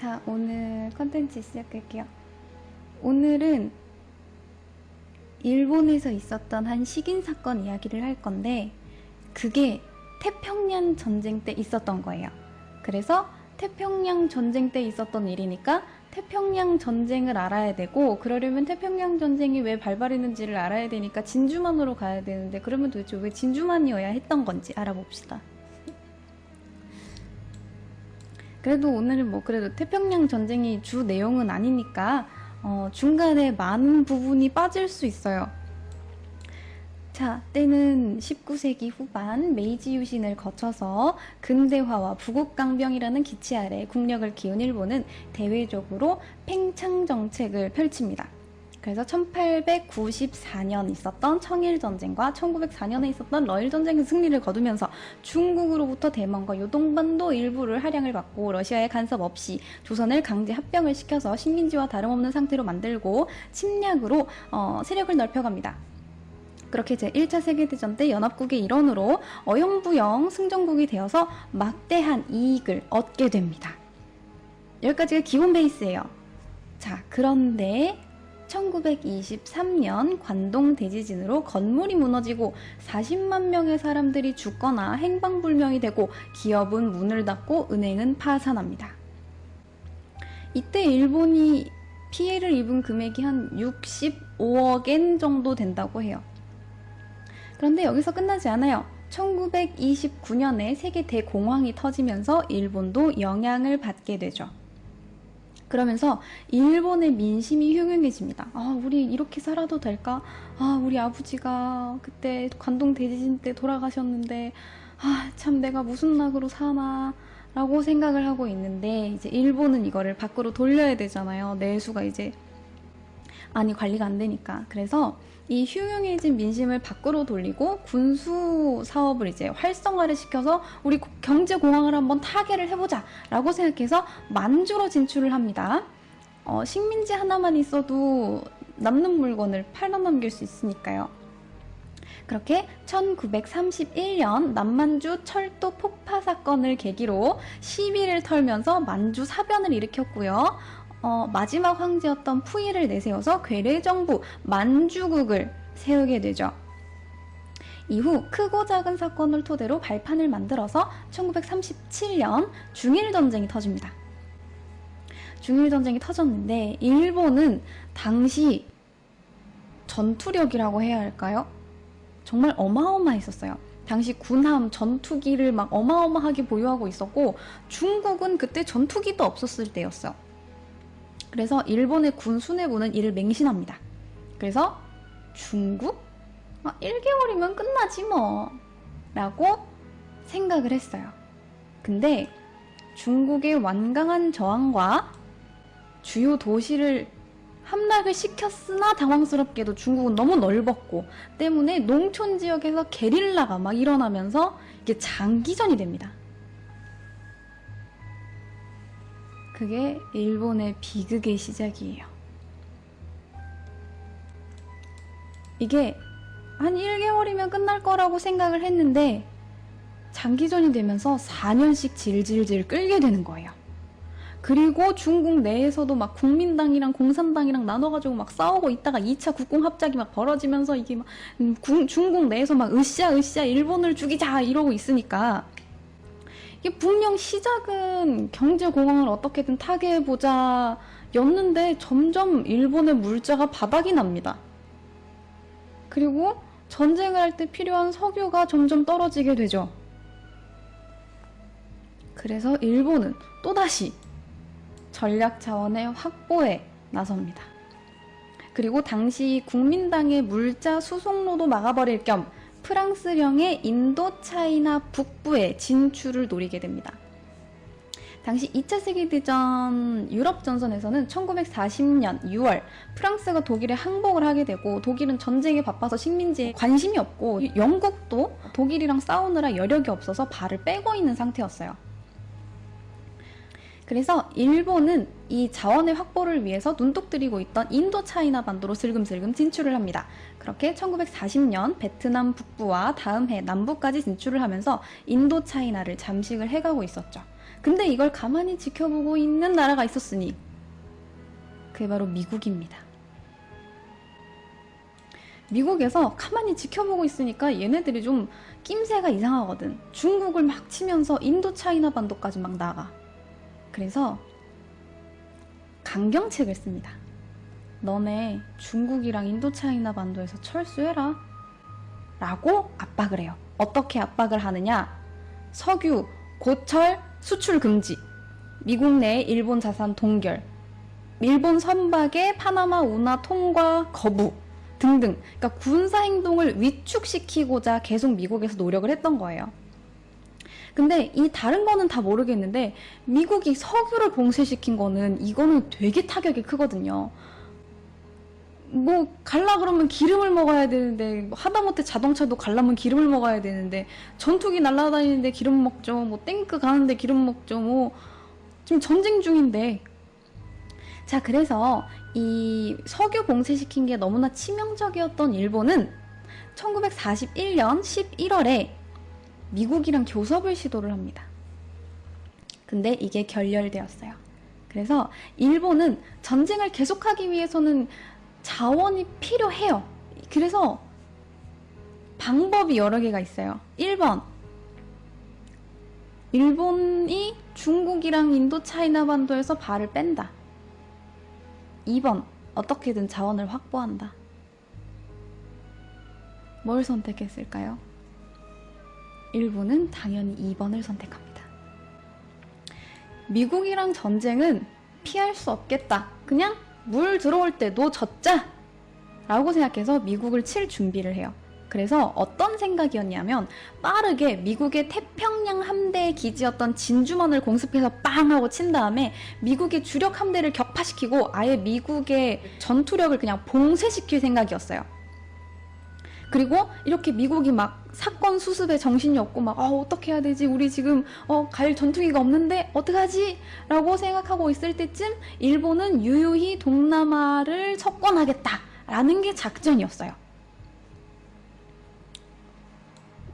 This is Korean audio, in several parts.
자, 오늘 컨텐츠 시작할게요. 오늘은 일본에서 있었던 한 식인 사건 이야기를 할 건데, 그게 태평양 전쟁 때 있었던 거예요. 그래서 태평양 전쟁 때 있었던 일이니까 태평양 전쟁을 알아야 되고, 그러려면 태평양 전쟁이 왜 발발했는지를 알아야 되니까 진주만으로 가야 되는데, 그러면 도대체 왜 진주만이어야 했던 건지 알아봅시다. 그래도 오늘은 뭐 그래도 태평양 전쟁이 주 내용은 아니니까 어, 중간에 많은 부분이 빠질 수 있어요. 자, 때는 19세기 후반 메이지 유신을 거쳐서 근대화와 부국강병이라는 기치 아래 국력을 키운 일본은 대외적으로 팽창 정책을 펼칩니다. 그래서 1894년 있었던 청일전쟁과 1904년에 있었던 러일전쟁의 승리를 거두면서 중국으로부터 대만과 요동반도 일부를 할양을 받고 러시아의 간섭 없이 조선을 강제 합병을 시켜서 식민지와 다름없는 상태로 만들고 침략으로 어, 세력을 넓혀갑니다. 그렇게 제1차 세계대전 때 연합국의 일원으로 어영부영 승전국이 되어서 막대한 이익을 얻게 됩니다. 여기까지가 기본 베이스예요. 자, 그런데 1923년 관동 대지진으로 건물이 무너지고 40만 명의 사람들이 죽거나 행방불명이 되고 기업은 문을 닫고 은행은 파산합니다. 이때 일본이 피해를 입은 금액이 한 65억 엔 정도 된다고 해요. 그런데 여기서 끝나지 않아요. 1929년에 세계 대공황이 터지면서 일본도 영향을 받게 되죠. 그러면서 일본의 민심이 흉흉해집니다. 아, 우리 이렇게 살아도 될까? 아, 우리 아버지가 그때 관동 대지진 때 돌아가셨는데, 아, 참 내가 무슨 낙으로 사나? 라고 생각을 하고 있는데, 이제 일본은 이거를 밖으로 돌려야 되잖아요. 내수가 이제 많이 관리가 안 되니까. 그래서 이 흉흉해진 민심을 밖으로 돌리고 군수 사업을 이제 활성화를 시켜서 우리 경제 공황을 한번 타개를 해보자 라고 생각해서 만주로 진출을 합니다. 어, 식민지 하나만 있어도 남는 물건을 팔아 넘길 수 있으니까요. 그렇게 1931년 남만주 철도 폭파 사건을 계기로 시비를 털면서 만주 사변을 일으켰고요. 어, 마지막 황제였던 푸이를 내세워서 괴뢰 정부 만주국을 세우게 되죠. 이후 크고 작은 사건을 토대로 발판을 만들어서 1937년 중일 전쟁이 터집니다. 중일 전쟁이 터졌는데 일본은 당시 전투력이라고 해야 할까요? 정말 어마어마했었어요. 당시 군함, 전투기를 막 어마어마하게 보유하고 있었고 중국은 그때 전투기도 없었을 때였어요. 그래서 일본의 군 수뇌부는 이를 맹신합니다. 그래서 중국? 아, 1개월이면 끝나지 뭐. 라고 생각을 했어요. 근데 중국의 완강한 저항과 주요 도시를 함락을 시켰으나 당황스럽게도 중국은 너무 넓었고 때문에 농촌 지역에서 게릴라가 막 일어나면서 이게 장기전이 됩니다. 그게 일본의 비극의 시작이에요. 이게 한 1개월이면 끝날 거라고 생각을 했는데 장기전이 되면서 4년씩 질질질 끌게 되는 거예요. 그리고 중국 내에서도 막 국민당이랑 공산당이랑 나눠가지고 막 싸우고 있다가 2차 국공 합작이 막 벌어지면서 이게 막 음, 구, 중국 내에서 막 으쌰 으쌰 일본을 죽이자 이러고 있으니까 분명 시작은 경제공황을 어떻게든 타개해보자 였는데 점점 일본의 물자가 바닥이 납니다. 그리고 전쟁을 할 때 필요한 석유가 점점 떨어지게 되죠. 그래서 일본은 또다시 전략 자원의 확보에 나섭니다. 그리고 당시 국민당의 물자 수송로도 막아버릴 겸 프랑스령의 인도 차이나 북부에 진출을 노리게 됩니다. 당시 2차 세계대전 유럽 전선에서는 1940년 6월 프랑스가 독일에 항복을 하게 되고 독일은 전쟁에 바빠서 식민지에 관심이 없고 영국도 독일이랑 싸우느라 여력이 없어서 발을 빼고 있는 상태였어요. 그래서 일본은 이 자원의 확보를 위해서 눈독 들이고 있던 인도 차이나 반도로 슬금슬금 진출을 합니다. 그렇게 1940년 베트남 북부와 다음 해 남부까지 진출을 하면서 인도 차이나를 잠식을 해가고 있었죠. 근데 이걸 가만히 지켜보고 있는 나라가 있었으니 그게 바로 미국입니다. 미국에서 가만히 지켜보고 있으니까 얘네들이 좀 낌새가 이상하거든. 중국을 막 치면서 인도 차이나 반도까지 막 나가. 그래서 강경책을 씁니다. 너네 중국이랑 인도 차이나 반도에서 철수해라. 라고 압박을 해요. 어떻게 압박을 하느냐? 석유, 고철, 수출 금지. 미국 내 일본 자산 동결. 일본 선박의 파나마 운하 통과 거부. 등등. 그러니까 군사 행동을 위축시키고자 계속 미국에서 노력을 했던 거예요. 근데 이 다른 거는 다 모르겠는데 미국이 석유를 봉쇄시킨 거는 이거는 되게 타격이 크거든요. 뭐 갈라 그러면 기름을 먹어야 되는데 뭐 하다못해 자동차도 갈라면 기름을 먹어야 되는데 전투기 날아다니는데 기름 먹죠. 뭐 탱크 가는데 기름 먹죠. 뭐 지금 전쟁 중인데 자 그래서 이 석유 봉쇄시킨 게 너무나 치명적이었던 일본은 1941년 11월에 미국이랑 교섭을 시도를 합니다. 근데 이게 결렬되었어요. 그래서 일본은 전쟁을 계속하기 위해서는 자원이 필요해요. 그래서 방법이 여러 개가 있어요. 1번. 일본이 중국이랑 인도 차이나 반도에서 발을 뺀다. 2번. 어떻게든 자원을 확보한다. 뭘 선택했을까요? 일본은 당연히 2번을 선택합니다. 미국이랑 전쟁은 피할 수 없겠다. 그냥 물 들어올 때도 젖자! 라고 생각해서 미국을 칠 준비를 해요. 그래서 어떤 생각이었냐면 빠르게 미국의 태평양 함대의 기지였던 진주만을 공습해서 빵 하고 친 다음에 미국의 주력 함대를 격파시키고 아예 미국의 전투력을 그냥 봉쇄시킬 생각이었어요. 그리고 이렇게 미국이 막 사건 수습에 정신이 없고 막 어, 어떻게 해야 되지? 우리 지금 어, 갈 전투기가 없는데 어떡하지? 라고 생각하고 있을 때쯤 일본은 유유히 동남아를 석권하겠다 라는 게 작전이었어요.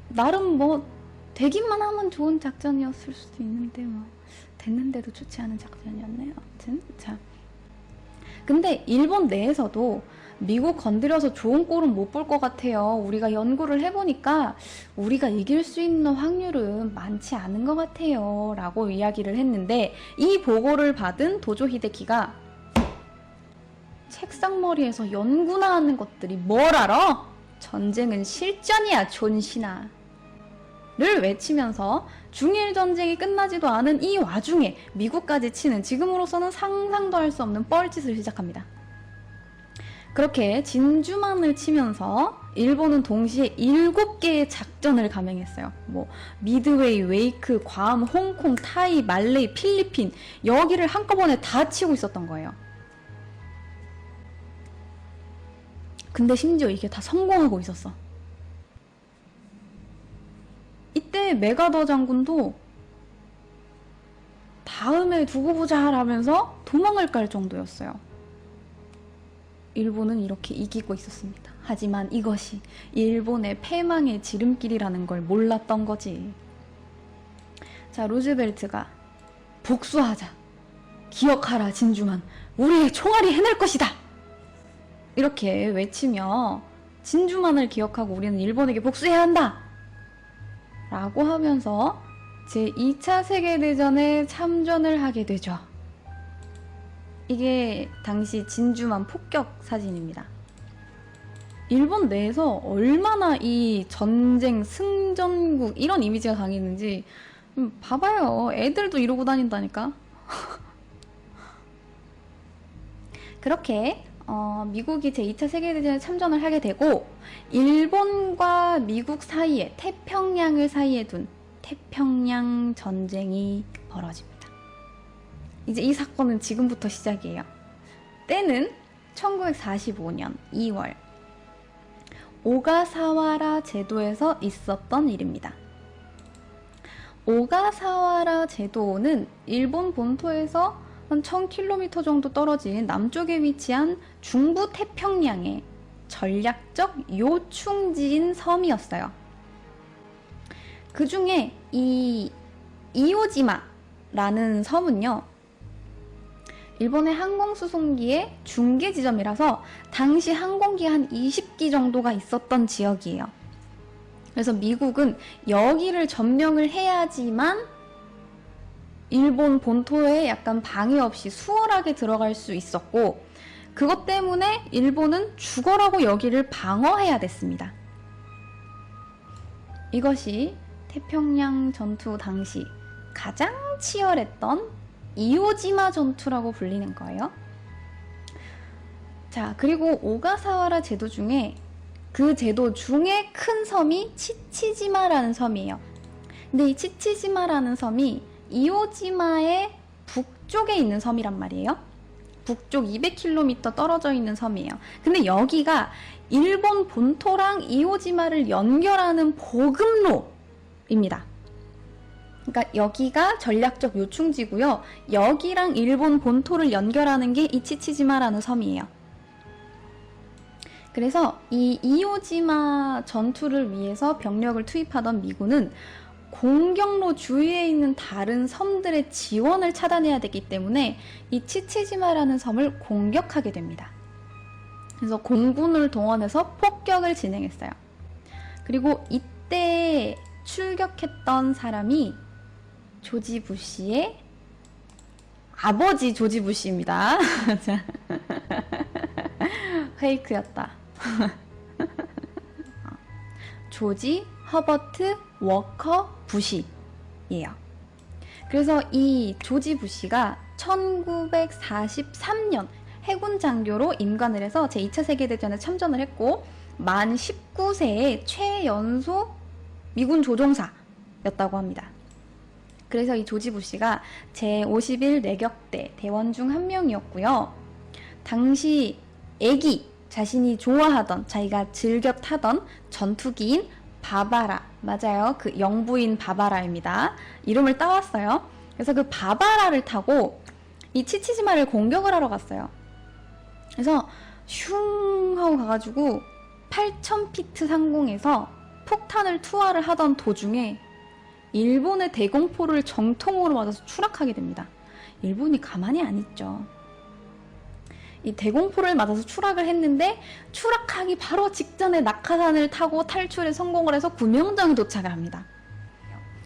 나름 뭐 되기만 하면 좋은 작전이었을 수도 있는데 뭐 됐는데도 좋지 않은 작전이었네요. 아무튼 자. 근데 일본 내에서도 미국 건드려서 좋은 꼴은 못 볼 것 같아요. 우리가 연구를 해보니까 우리가 이길 수 있는 확률은 많지 않은 것 같아요. 라고 이야기를 했는데 이 보고를 받은 도조 히데키가 책상머리에서 연구나 하는 것들이 뭘 알아? 전쟁은 실전이야, 존신아. 를 외치면서 중일 전쟁이 끝나지도 않은 이 와중에 미국까지 치는 지금으로서는 상상도 할 수 없는 뻘짓을 시작합니다. 그렇게 진주만을 치면서 일본은 동시에 7개의 작전을 감행했어요. 뭐 미드웨이, 웨이크, 괌, 홍콩, 타이, 말레이, 필리핀 여기를 한꺼번에 다 치고 있었던 거예요. 근데 심지어 이게 다 성공하고 있었어. 이때 메가더 장군도 다음에 두고 보자 라면서 도망을 깔 정도였어요. 일본은 이렇게 이기고 있었습니다. 하지만 이것이 일본의 패망의 지름길이라는 걸 몰랐던 거지. 자, 루즈벨트가 복수하자. 기억하라, 진주만. 우리의 총알이 해낼 것이다! 이렇게 외치며 진주만을 기억하고 우리는 일본에게 복수해야 한다! 라고 하면서 제2차 세계대전에 참전을 하게 되죠. 이게 당시 진주만 폭격 사진입니다. 일본 내에서 얼마나 이 전쟁 승전국 이런 이미지가 강했는지 음, 봐봐요. 애들도 이러고 다닌다니까. 그렇게 어, 미국이 제2차 세계대전에 참전을 하게 되고 일본과 미국 사이에 태평양을 사이에 둔 태평양 전쟁이 벌어집니다. 이제 이 사건은 지금부터 시작이에요. 때는 1945년 2월 오가사와라 제도에서 있었던 일입니다. 오가사와라 제도는 일본 본토에서 한 1000km 정도 떨어진 남쪽에 위치한 중부 태평양의 전략적 요충지인 섬이었어요. 그 중에 이 이오지마 라는 섬은요. 일본의 항공수송기의 중계 지점이라서 당시 항공기 한 20기 정도가 있었던 지역이에요. 그래서 미국은 여기를 점령을 해야지만 일본 본토에 약간 방해 없이 수월하게 들어갈 수 있었고 그것 때문에 일본은 죽어라고 여기를 방어해야 됐습니다. 이것이 태평양 전투 당시 가장 치열했던 이오지마 전투라고 불리는 거예요. 자, 그리고 오가사와라 제도 중에 그 제도 중에 큰 섬이 치치지마라는 섬이에요. 근데 이 치치지마라는 섬이 이오지마의 북쪽에 있는 섬이란 말이에요. 북쪽 200km 떨어져 있는 섬이에요. 근데 여기가 일본 본토랑 이오지마를 연결하는 보급로입니다. 그러니까 여기가 전략적 요충지고요. 여기랑 일본 본토를 연결하는 게 이치치지마라는 섬이에요. 그래서 이 이오지마 전투를 위해서 병력을 투입하던 미군은 공격로 주위에 있는 다른 섬들의 지원을 차단해야 되기 때문에 이 치치지마라는 섬을 공격하게 됩니다. 그래서 공군을 동원해서 폭격을 진행했어요. 그리고 이때 출격했던 사람이 조지 부시의 아버지 조지 부시입니다. 자, 페이크였다. 조지 허버트 워커 부시예요. 그래서 이 조지 부시가 1943년 해군 장교로 임관을 해서 제2차 세계대전에 참전을 했고 만 19세의 최연소 미군 조종사였다고 합니다. 그래서 이 조지 부시가 제51 내격대 대원 중 한 명이었고요. 당시 애기 자신이 좋아하던 자기가 즐겨 타던 전투기인 바바라 맞아요. 그 영부인 바바라입니다. 이름을 따왔어요. 그래서 그 바바라를 타고 이 치치지마를 공격을 하러 갔어요. 그래서 슝 하고 가가지고 8000피트 상공에서 폭탄을 투하를 하던 도중에 일본의 대공포를 정통으로 맞아서 추락하게 됩니다 일본이 가만히 안 있죠 이 대공포를 맞아서 추락을 했는데 추락하기 바로 직전에 낙하산을 타고 탈출에 성공을 해서 구명정에 도착을 합니다.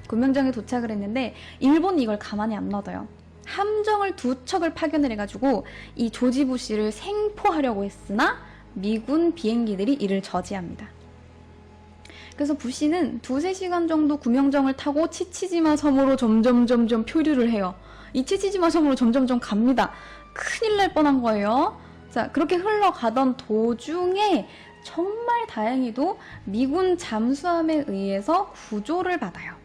구명정에 도착을 했는데 일본이 이걸 가만히 안 놔둬요. 함정을 두 척을 파견을 해가지고 이 조지 부시를 생포하려고 했으나 미군 비행기들이 이를 저지합니다. 그래서 부시는 두세 시간 정도 구명정을 타고 치치지마 섬으로 점점 점점 표류를 해요. 이 치치지마 섬으로 점점점 갑니다. 큰일 날 뻔한 거예요. 자, 그렇게 흘러가던 도중에 정말 다행히도 미군 잠수함에 의해서 구조를 받아요.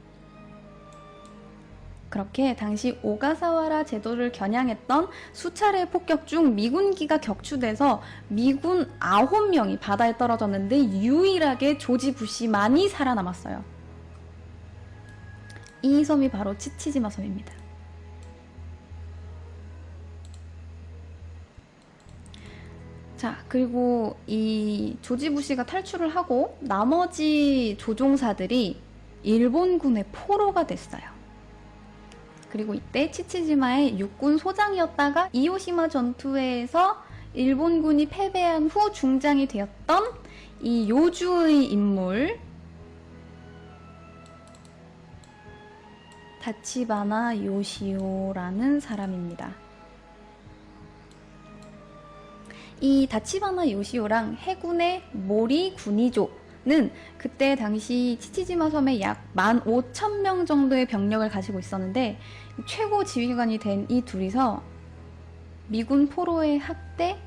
그렇게 당시 오가사와라 제도를 겨냥했던 수차례 폭격 중 미군기가 격추돼서 미군 9명이 바다에 떨어졌는데 유일하게 조지 부시만이 살아남았어요. 이 섬이 바로 치치지마 섬입니다. 자, 그리고 이 조지 부시가 탈출을 하고 나머지 조종사들이 일본군의 포로가 됐어요. 그리고 이때 치치지마의 육군 소장이었다가 이오시마 전투에서 일본군이 패배한 후 중장이 되었던 이 요주의 인물 다치바나 요시오라는 사람입니다. 이 다치바나 요시오랑 해군의 모리 군이조는 그때 당시 치치지마 섬에 약 15,000명 정도의 병력을 가지고 있었는데 최고 지휘관이 된 이 둘이서 미군 포로의 학대,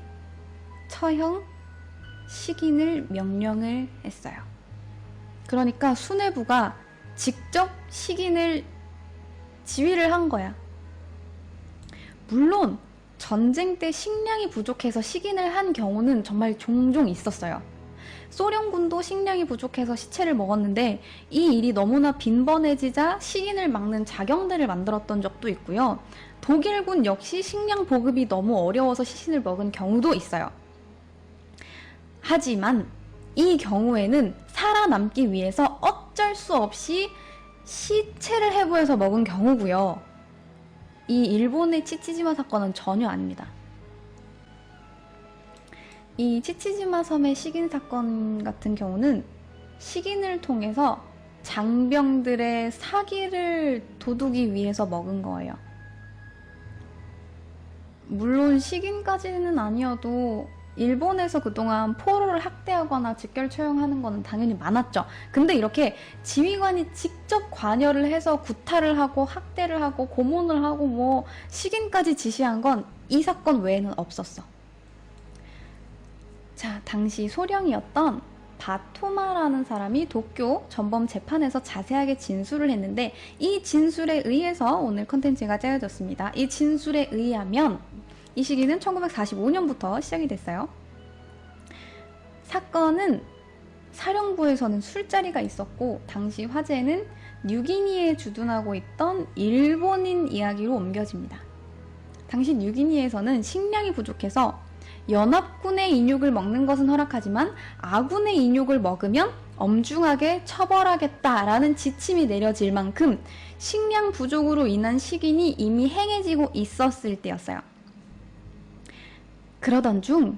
처형, 식인을 명령을 했어요. 그러니까 수뇌부가 직접 식인을 지휘를 한 거야. 물론 전쟁 때 식량이 부족해서 식인을 한 경우는 정말 종종 있었어요. 소련군도 식량이 부족해서 시체를 먹었는데 이 일이 너무나 빈번해지자 식인을 막는 자경대를 만들었던 적도 있고요. 독일군 역시 식량 보급이 너무 어려워서 시신을 먹은 경우도 있어요. 하지만 이 경우에는 살아남기 위해서 어쩔 수 없이 시체를 해부해서 먹은 경우고요. 이 일본의 치치지마 사건은 전혀 아닙니다. 이 치치지마 섬의 식인 사건 같은 경우는 식인을 통해서 장병들의 사기를 도두기 위해서 먹은 거예요. 물론 식인까지는 아니어도 일본에서 그동안 포로를 학대하거나 직결 처형하는 거는 당연히 많았죠. 근데 이렇게 지휘관이 직접 관여를 해서 구타를 하고 학대를 하고 고문을 하고 뭐 식인까지 지시한 건 이 사건 외에는 없었어. 자, 당시 소령이었던 바토마라는 사람이 도쿄 전범 재판에서 자세하게 진술을 했는데 이 진술에 의해서 오늘 컨텐츠가 짜여졌습니다. 이 진술에 의하면 이 시기는 1945년부터 시작이 됐어요. 사건은 사령부에서는 술자리가 있었고 당시 화제는 뉴기니에 주둔하고 있던 일본인 이야기로 옮겨집니다. 당시 뉴기니에서는 식량이 부족해서 연합군의 인육을 먹는 것은 허락하지만 아군의 인육을 먹으면 엄중하게 처벌하겠다라는 지침이 내려질 만큼 식량 부족으로 인한 식인이 이미 행해지고 있었을 때였어요. 그러던 중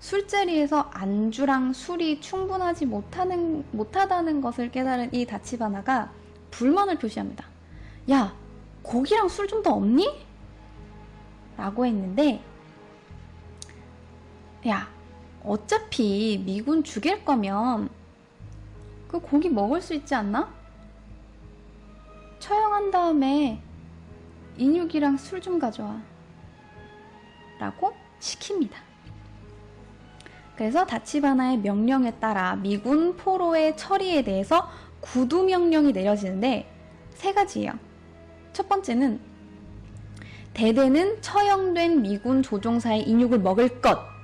술자리에서 안주랑 술이 충분하지 못하는, 못하다는 것을 깨달은 이 다치바나가 불만을 표시합니다. 야, 고기랑 술 좀 더 없니? 라고 했는데, 야, 어차피 미군 죽일 거면 그 고기 먹을 수 있지 않나? 처형한 다음에 인육이랑 술 좀 가져와. 라고 시킵니다. 그래서 다치바나의 명령에 따라 미군 포로의 처리에 대해서 구두 명령이 내려지는데 세 가지예요. 첫 번째는 대대는 처형된 미군 조종사의 인육을 먹을 것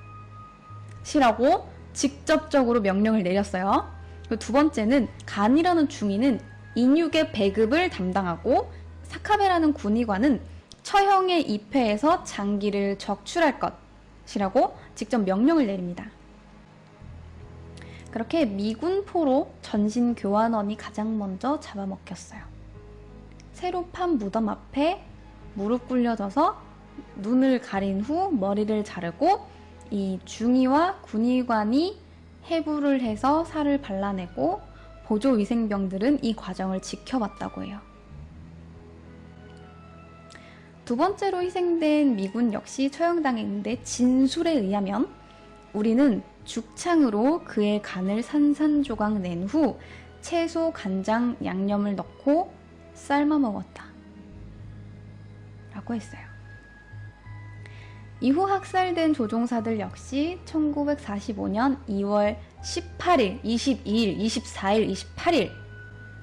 이라고 직접적으로 명령을 내렸어요. 두 번째는 간이라는 중위는 인육의 배급을 담당하고 사카베라는 군의관은 처형에 입회해서 장기를 적출할 것이라고 직접 명령을 내립니다. 그렇게 미군 포로 전신 교환원이 가장 먼저 잡아먹혔어요. 새로 판 무덤 앞에 무릎 꿇려져서 눈을 가린 후 머리를 자르고 이 중위와 군의관이 해부를 해서 살을 발라내고 보조 위생병들은 이 과정을 지켜봤다고 해요. 두 번째로 희생된 미군 역시 처형당했는데 진술에 의하면 우리는 죽창으로 그의 간을 산산조각 낸 후 채소, 간장, 양념을 넣고 삶아 먹었다. 라고 했어요. 이후 학살된 조종사들 역시 1945년 2월 18일, 22일, 24일, 28일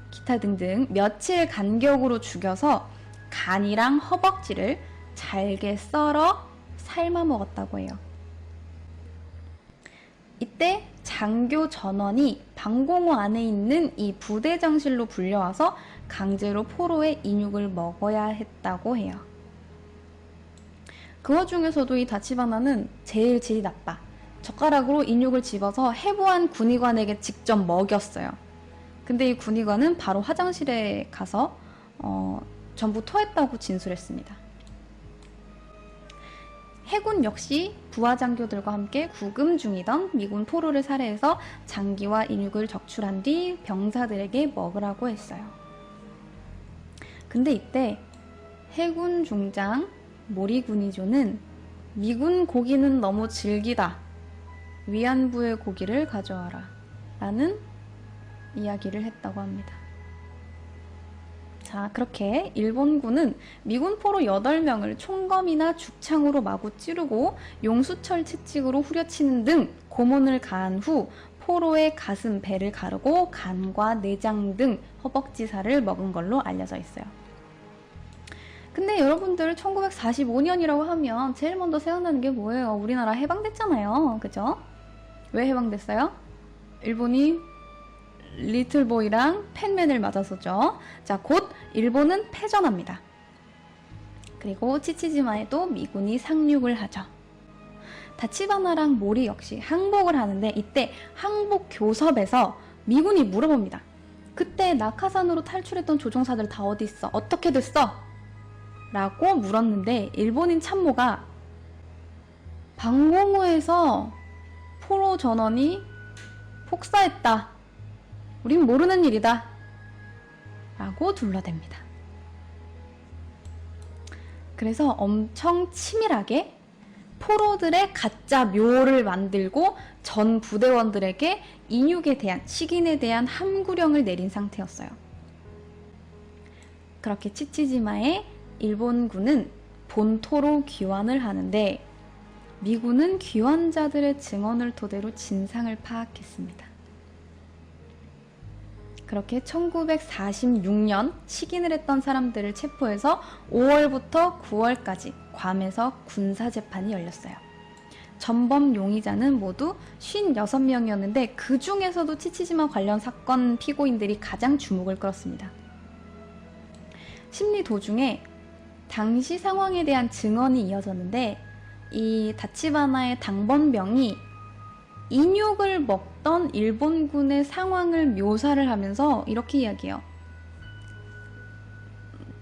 기타 등등 며칠 간격으로 죽여서 간이랑 허벅지를 잘게 썰어 삶아 먹었다고 해요. 이때 장교 전원이 방공호 안에 있는 이 부대장실로 불려와서 강제로 포로의 인육을 먹어야 했다고 해요. 그 와중에서도 이 다치바나는 제일 질이 나빠. 젓가락으로 인육을 집어서 해부한 군의관에게 직접 먹였어요. 근데 이 군의관은 바로 화장실에 가서 어, 전부 토했다고 진술했습니다. 해군 역시 부하 장교들과 함께 구금 중이던 미군 포로를 살해해서 장기와 인육을 적출한 뒤 병사들에게 먹으라고 했어요. 근데 이때 해군 중장 모리군이조는 미군 고기는 너무 질기다. 위안부의 고기를 가져와라. 라는 이야기를 했다고 합니다. 자, 그렇게 일본군은 미군 포로 8명을 총검이나 죽창으로 마구 찌르고 용수철 채찍으로 후려치는 등 고문을 가한 후 포로의 가슴, 배를 가르고 간과 내장 등 허벅지살을 먹은 걸로 알려져 있어요. 근데 여러분들 1945년이라고 하면 제일 먼저 생각나는 게 뭐예요? 우리나라 해방됐잖아요. 그죠? 왜 해방됐어요? 일본이 리틀보이랑 팬맨을 맞았었죠. 자, 곧 일본은 패전합니다. 그리고 치치지마에도 미군이 상륙을 하죠. 다치바나랑 모리 역시 항복을 하는데 이때 항복 교섭에서 미군이 물어봅니다. 그때 낙하산으로 탈출했던 조종사들 다 어디 있어? 어떻게 됐어? 라고 물었는데 일본인 참모가 방공호에서 포로 전원이 폭사했다. 우린 모르는 일이다. 라고 둘러댑니다. 그래서 엄청 치밀하게 포로들의 가짜 묘를 만들고 전 부대원들에게 인육에 대한 식인에 대한 함구령을 내린 상태였어요. 그렇게 치치지마의 일본군은 본토로 귀환을 하는데 미군은 귀환자들의 증언을 토대로 진상을 파악했습니다. 그렇게 1946년 식인을 했던 사람들을 체포해서 5월부터 9월까지 괌에서 군사재판이 열렸어요. 전범 용의자는 모두 56명이었는데 그 중에서도 치치지마 관련 사건 피고인들이 가장 주목을 끌었습니다. 심리 도중에 당시 상황에 대한 증언이 이어졌는데 이 다치바나의 당번병이 인육을 먹던 일본군의 상황을 묘사를 하면서 이렇게 이야기해요.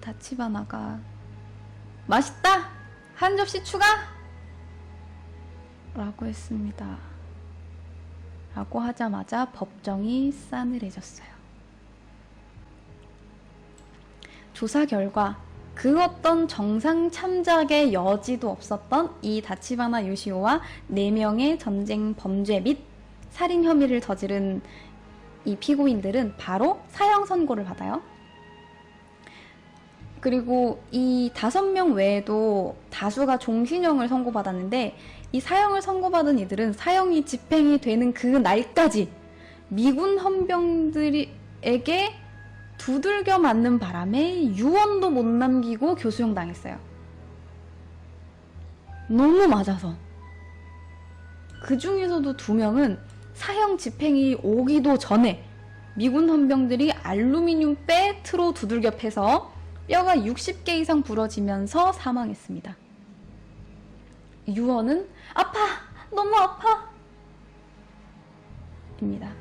다치바나가 맛있다! 한 접시 추가! 라고 했습니다. 라고 하자마자 법정이 싸늘해졌어요. 조사 결과 그 어떤 정상 참작의 여지도 없었던 이 다치바나 요시오와 4명의 전쟁 범죄 및 살인 혐의를 저지른 이 피고인들은 바로 사형 선고를 받아요. 그리고 이 다섯 명 외에도 다수가 종신형을 선고받았는데 이 사형을 선고받은 이들은 사형이 집행이 되는 그 날까지 미군 헌병들에게 두들겨 맞는 바람에 유언도 못 남기고 교수형 당했어요. 너무 맞아서. 그 중에서도 두 명은 사형 집행이 오기도 전에 미군 헌병들이 알루미늄 배트로 두들겨 패서 뼈가 60개 이상 부러지면서 사망했습니다. 유언은 아파! 너무 아파! 입니다.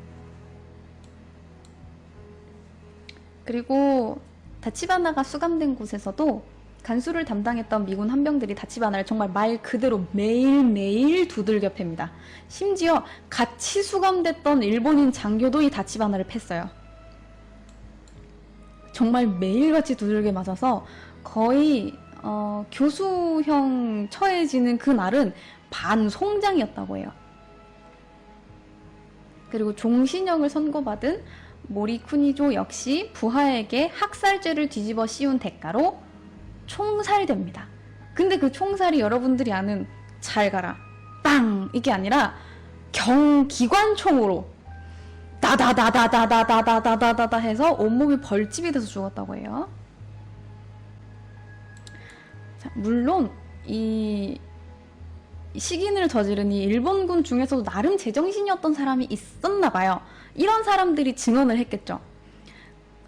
그리고 다치바나가 수감된 곳에서도 간수를 담당했던 미군 헌병들이 다치바나를 정말 말 그대로 매일매일 두들겨 팹니다. 심지어 같이 수감됐던 일본인 장교도 이 다치바나를 팼어요. 정말 매일같이 두들겨 맞아서 거의 어, 교수형 처해지는 그 날은 반송장이었다고 해요. 그리고 종신형을 선고받은 모리쿠니조 역시 부하에게 학살죄를 뒤집어 씌운 대가로 총살됩니다. 근데 그 총살이 여러분들이 아는 잘 가라 빵 이게 아니라 경기관총으로 다다다다다다다다다다다 해서 온몸이 벌집이 돼서 죽었다고 해요. 자, 물론 이 식인을 저지른 이 일본군 중에서도 나름 제정신이었던 사람이 있었나 봐요. 이런 사람들이 증언을 했겠죠.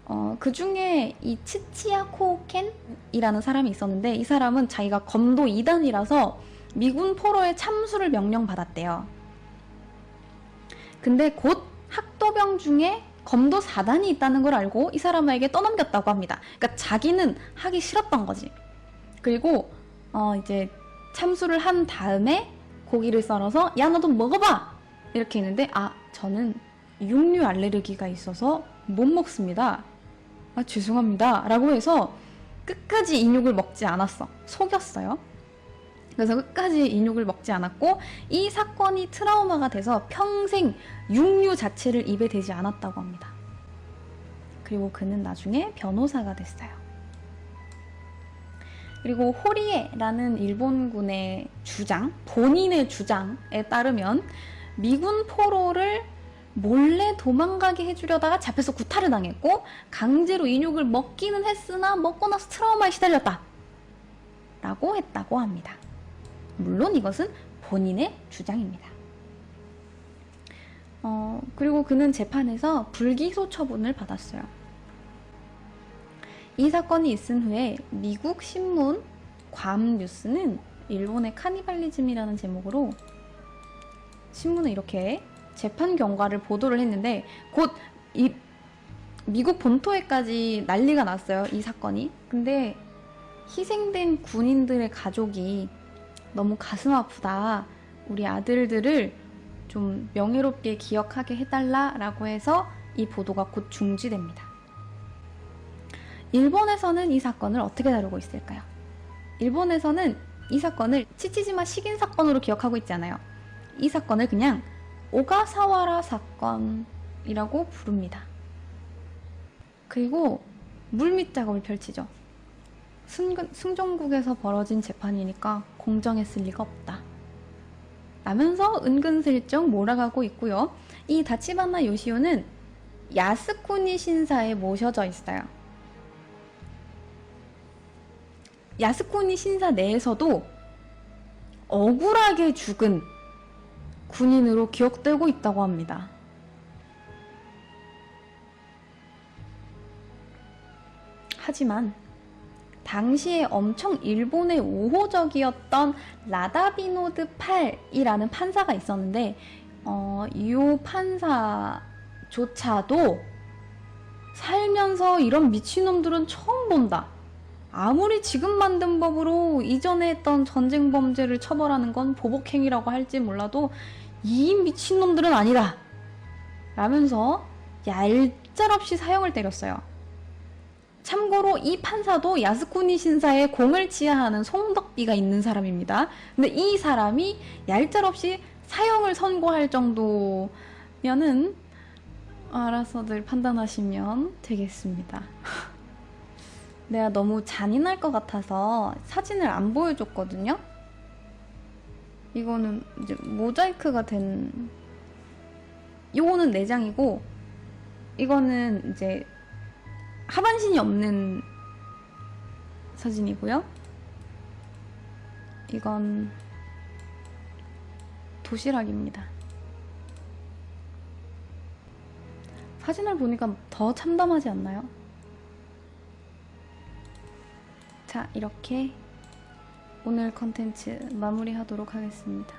어, 그 중에 이 치치야 코켄이라는 사람이 있었는데 이 사람은 자기가 검도 2단이라서 미군 포로에 참수를 명령받았대요. 근데 곧 학도병 중에 검도 4단이 있다는 걸 알고 이 사람에게 떠넘겼다고 합니다. 그러니까 자기는 하기 싫었던 거지. 그리고 어, 이제 참수를 한 다음에 고기를 썰어서 야 너도 먹어봐 이렇게 했는데 아 저는 육류 알레르기가 있어서 못 먹습니다. 아 죄송합니다. 라고 해서 끝까지 인육을 먹지 않았어. 속였어요. 그래서 끝까지 인육을 먹지 않았고 이 사건이 트라우마가 돼서 평생 육류 자체를 입에 대지 않았다고 합니다. 그리고 그는 나중에 변호사가 됐어요. 그리고 호리에라는 일본군의 주장, 본인의 주장에 따르면 미군 포로를 몰래 도망가게 해주려다가 잡혀서 구타를 당했고 강제로 인육을 먹기는 했으나 먹고 나서 트라우마에 시달렸다. 라고 했다고 합니다. 물론 이것은 본인의 주장입니다. 어, 그리고 그는 재판에서 불기소 처분을 받았어요. 이 사건이 있은 후에 미국 신문 괌 뉴스는 일본의 카니발리즘이라는 제목으로 신문은 이렇게 재판 경과를 보도를 했는데 곧 이 미국 본토에까지 난리가 났어요. 이 사건이. 근데 희생된 군인들의 가족이 너무 가슴 아프다. 우리 아들들을 좀 명예롭게 기억하게 해달라라고 해서 이 보도가 곧 중지됩니다. 일본에서는 이 사건을 어떻게 다루고 있을까요? 일본에서는 이 사건을 치치지마 식인 사건으로 기억하고 있지 않아요. 이 사건을 그냥 오가사와라 사건이라고 부릅니다. 그리고 물밑 작업을 펼치죠. 승, 승정국에서 벌어진 재판이니까 공정했을 리가 없다. 라면서 은근슬쩍 몰아가고 있고요. 이 다치바나 요시오는 야스쿠니 신사에 모셔져 있어요. 야스쿠니 신사 내에서도 억울하게 죽은 군인으로 기억되고 있다고 합니다. 하지만 당시에 엄청 일본의 우호적이었던 라다비노드 8이라는 판사가 있었는데 어, 이 판사조차도 살면서 이런 미친놈들은 처음 본다. 아무리 지금 만든 법으로 이전에 했던 전쟁 범죄를 처벌하는 건 보복행위라고 할지 몰라도 이 미친놈들은 아니다. 라면서 얄짤없이 사형을 때렸어요. 참고로 이 판사도 야스쿠니 신사에 공을 치하하는 송덕비가 있는 사람입니다. 근데 이 사람이 얄짤없이 사형을 선고할 정도면은 알아서들 판단하시면 되겠습니다. 내가 너무 잔인할 것 같아서 사진을 안 보여줬거든요. 이거는 이제 모자이크가 된 이거는 내장이고 이거는 이제 하반신이 없는 사진이고요. 이건 도시락입니다. 사진을 보니까 더 참담하지 않나요? 자, 이렇게 오늘 컨텐츠 마무리하도록 하겠습니다.